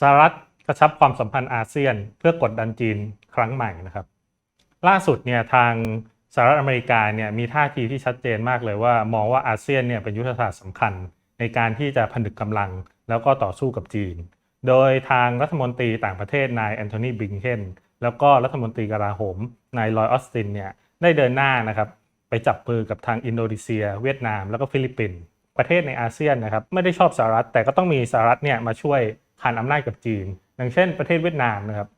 สหรัฐกระชับความสัมพันธ์อาเซียน เพื่อกดดันจีนครั้งใหม่นะครับ ล่าสุดเนี่ยทางสหรัฐอเมริกาเนี่ยมีท่าทีที่ชัดเจนมากเลยว่า มองว่าอาเซียนเนี่ยเป็นยุทธศาสตร์สำคัญ ในการที่จะผนึกกำลังแล้วก็ต่อสู้กับจีน โดยทางรัฐมนตรีต่างประเทศนายแอนโทนีบิงเคนแล้วก็รัฐมนตรีกลาโหมนายลอยออสตินเนี่ยได้เดินหน้านะครับไปจับมือกับทางอินโดนีเซีย เวียดนาม แล้วก็ฟิลิปปินส์ประเทศในอาเซียนนะครับไม่ได้ชอบสหรัฐแต่ก็ต้องมีสหรัฐเนี่ยมาช่วย ขานอำนาจกับจีน อย่างเช่นประเทศเวียดนามนะครับ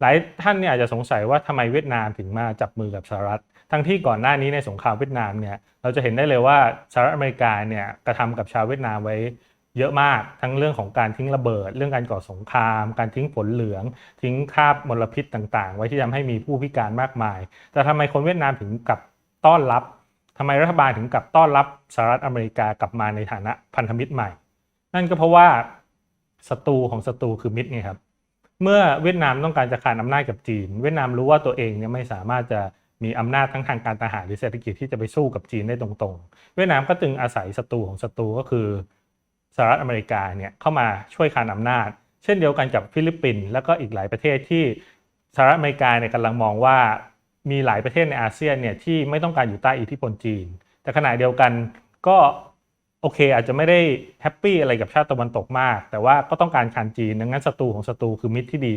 หลายท่านเนี่ยอาจจะสงสัยว่าทำไมเวียดนามถึงมาจับมือกับสหรัฐ ทั้งที่ก่อนหน้านี้ในสงครามเวียดนามเนี่ยเราจะเห็นได้เลยว่าสหรัฐอเมริกาเนี่ยกระทำกับชาวเวียดนามไว้เยอะมากทั้งเรื่องของการทิ้งระเบิด เรื่องการก่อสงคราม การทิ้งฝนเหลือง ทิ้งคราบมลพิษต่างๆ ไว้ที่ทำให้มีผู้พิการมากมาย แต่ทำไมคนเวียดนามถึงกลับต้อนรับทำไมรัฐบาลถึงกลับต้อนรับสหรัฐอเมริกากลับมาในฐานะพันธมิตรใหม่ นั่นก็เพราะว่า ศัตรูของศัตรูคือมิตรไงครับ เมื่อเวียดนามต้องการจะขานอำนาจกับจีน เวียดนามรู้ว่าตัวเองเนี่ยไม่สามารถจะมีอำนาจทั้งทางการทหารหรือเศรษฐกิจที่จะไปสู้กับจีนได้ตรงๆ เวียดนามก็จึงอาศัยศัตรูของศัตรูก็คือสหรัฐอเมริกาเนี่ยเข้ามาช่วยขานอำนาจ เช่นเดียวกันกับฟิลิปปินส์แล้วก็อีกหลายประเทศที่สหรัฐอเมริกาเนี่ยกำลังมองว่ามีหลายประเทศในอาเซียนเนี่ยที่ไม่ต้องการอยู่ใต้อิทธิพลจีน แต่ขณะเดียวกันก็ โอเค อาจจะไม่ได้แฮปปี้อะไรกับชาติตะวันตกมาก แต่ว่าก็ต้องการคานจีนดังนั้นศัตรูของศัตรูคือมิตรที่ดี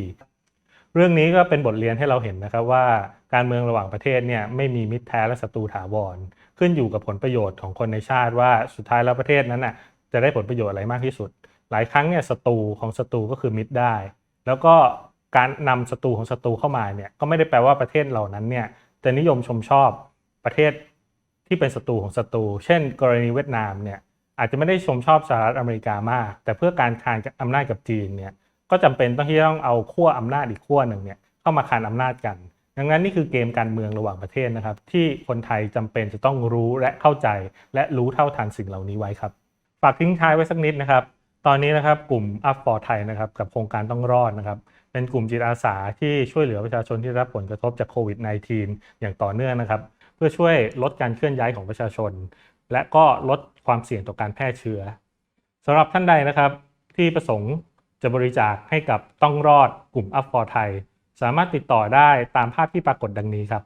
เรื่องนี้ก็เป็นบทเรียนให้เราเห็นนะครับว่าการเมืองระหว่างประเทศเนี่ยไม่มีมิตรแท้และศัตรูถาวร ขึ้นอยู่กับผลประโยชน์ของคนในชาติว่าสุดท้ายแล้วประเทศนั้นน่ะจะได้ผลประโยชน์อะไรมากที่สุด หลายครั้งเนี่ยศัตรูของศัตรูก็คือมิตรได้ แล้วก็การนำศัตรูของศัตรูเข้ามาเนี่ยก็ไม่ได้แปลว่าประเทศเหล่านั้นเนี่ยจะนิยมชมชอบประเทศที่เป็นศัตรูของศัตรู เช่น กรณีเวียดนามเนี่ย อาจจะไม่ได้ชมชอบสหรัฐอเมริกามาก แต่เพื่อการคานอำนาจกับจีนเนี่ยก็จำเป็นต้องที่ต้องเอาขั้วอำนาจอีกขั้วหนึ่งเนี่ยเข้ามาคานอำนาจกัน ดังนั้นนี่คือเกมการเมืองระหว่างประเทศนะครับ ที่คนไทยจำเป็นจะต้องรู้และเข้าใจ และรู้เท่าทันสิ่งเหล่านี้ไว้ครับ ฝากทิ้งท้ายไว้สักนิดนะครับ ตอนนี้นะครับกลุ่ม Up for Thai นะครับกับโครงการต้องรอดนะครับเป็นกลุ่มจิตอาสาที่ช่วยเหลือประชาชนที่รับผลกระทบจากโควิด -19 อย่างต่อเนื่องนะครับ เพื่อช่วยลดการเคลื่อนย้ายของประชาชน และก็ลด ความเสี่ยงต่อการแพร่เชื้อสำหรับท่านใดนะครับ ที่ประสงค์จะบริจาคให้กับต้องรอดกลุ่มอัพฟอร์ไทย สามารถติดต่อได้ตามภาพที่ปรากฏดังนี้ครับ